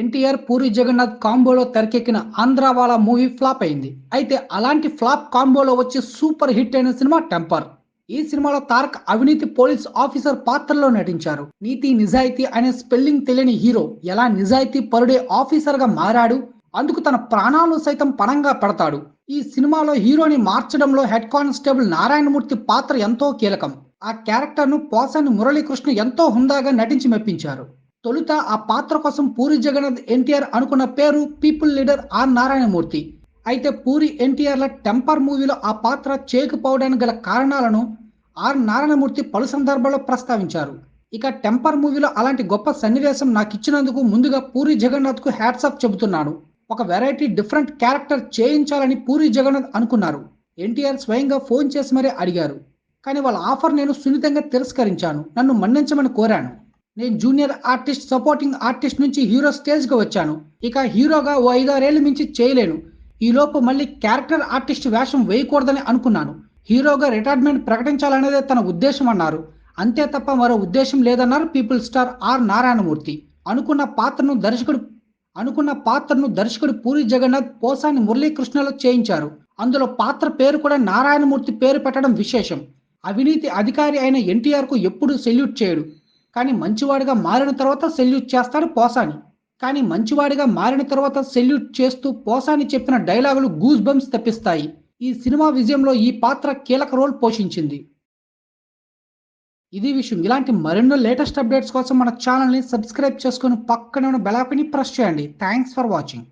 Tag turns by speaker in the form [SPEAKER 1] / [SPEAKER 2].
[SPEAKER 1] ఎన్టీఆర్ పూరి జగన్నాథ్ కాంబోలో తెరకెక్కిన Andhrawala movie flop అయింది. అయితే అలాంటి ఫ్లాప్ కాంబోలో వచ్చే సూపర్ హిట్ అయిన సినిమా టెంపర్. ఈ సినిమాలో తారక్ అవినీతి పోలీస్ ఆఫీసర్ పాత్రలో నటించారు. నీతి నిజాయితీ అనే స్పెల్లింగ్ తెలియని హీరో ఎలా నిజాయితీ పరుడే ఆఫీసర్గా మారాడు? అందుకు తన ప్రాణాలు సైతం పణంగా పెడతాడు. ఈ సినిమాలో హీరోని మార్చడంలో హెడ్ కానిస్టేబుల్ నారాయణమూర్తి పాత్ర ఎంతో కీలకం. ఆ క్యారెక్టర్ను పోసాని మురళీకృష్ణ ఎంతో హుందాగా నటించి మెప్పించారు. తొలుత ఆ పాత్ర కోసం పూరి జగన్నాథ్ ఎన్టీఆర్ అనుకున్న పేరు పీపుల్ లీడర్ ఆర్ నారాయణమూర్తి. అయితే పూరి ఎన్టీఆర్ల టెంపర్ మూవీలో ఆ పాత్ర చేయకపోవడానికి గల కారణాలను ఆర్ నారాయణమూర్తి పలు సందర్భాల్లో ప్రస్తావించారు. ఇక టెంపర్ మూవీలో అలాంటి గొప్ప సన్నివేశం నాకు ఇచ్చినందుకు ముందుగా పూరి జగన్నాథ్కు హ్యాట్సాప్ చెబుతున్నాను. ఒక వెరైటీ డిఫరెంట్ క్యారెక్టర్ చేయించాలని పూరి జగన్నాథ్ అనుకున్నారు. ఎన్టీఆర్ స్వయంగా ఫోన్ చేసి మరీ అడిగారు. కానీ వాళ్ళ ఆఫర్ నేను సున్నితంగా తిరస్కరించాను. నన్ను మన్నించమని కోరాను. నేను జూనియర్ ఆర్టిస్ట్ సపోర్టింగ్ ఆర్టిస్ట్ నుంచి హీరో స్టేజ్కి వచ్చాను. ఇక హీరోగా ఓ ఐదారేళ్ళు మించి చేయలేను. ఈలోపు మళ్ళీ క్యారెక్టర్ ఆర్టిస్ట్ వేషం వేయకూడదని అనుకున్నాను. హీరోగా రిటైర్మెంట్ ప్రకటించాలనేదే తన ఉద్దేశం అన్నారు. అంతే తప్ప మరో ఉద్దేశం లేదన్నారు పీపుల్ స్టార్ ఆర్ నారాయణమూర్తి. అనుకున్న పాత్రను దర్శకుడు అనుకున్న పాత్రను దర్శకుడు పూరి జగన్నాథ్ పోసాని మురళీకృష్ణలో చేయించారు. అందులో పాత్ర పేరు కూడా నారాయణమూర్తి పేరు పెట్టడం విశేషం. అవినీతి అధికారి అయిన ఎన్టీఆర్కు ఎప్పుడూ సెల్యూట్ చేయడు. కానీ మంచివాడిగా మారిన తర్వాత సెల్యూట్ చేస్తాడు పోసాని. కానీ మంచివాడిగా మారిన తర్వాత సెల్యూట్ చేస్తూ పోసాని చెప్పిన డైలాగులు గూస్ బంప్స్ తెప్పిస్తాయి. ఈ సినిమా విజయంలో ఈ పాత్ర కీలక రోల్ పోషించింది. ఇది విషయం. ఇలాంటి మరెన్నో లేటెస్ట్ అప్డేట్స్ కోసం మన ఛానల్ని సబ్స్క్రైబ్ చేసుకుని పక్కన ఉన్న బెలాపిని ప్రెస్ చేయండి. Thanks for watching.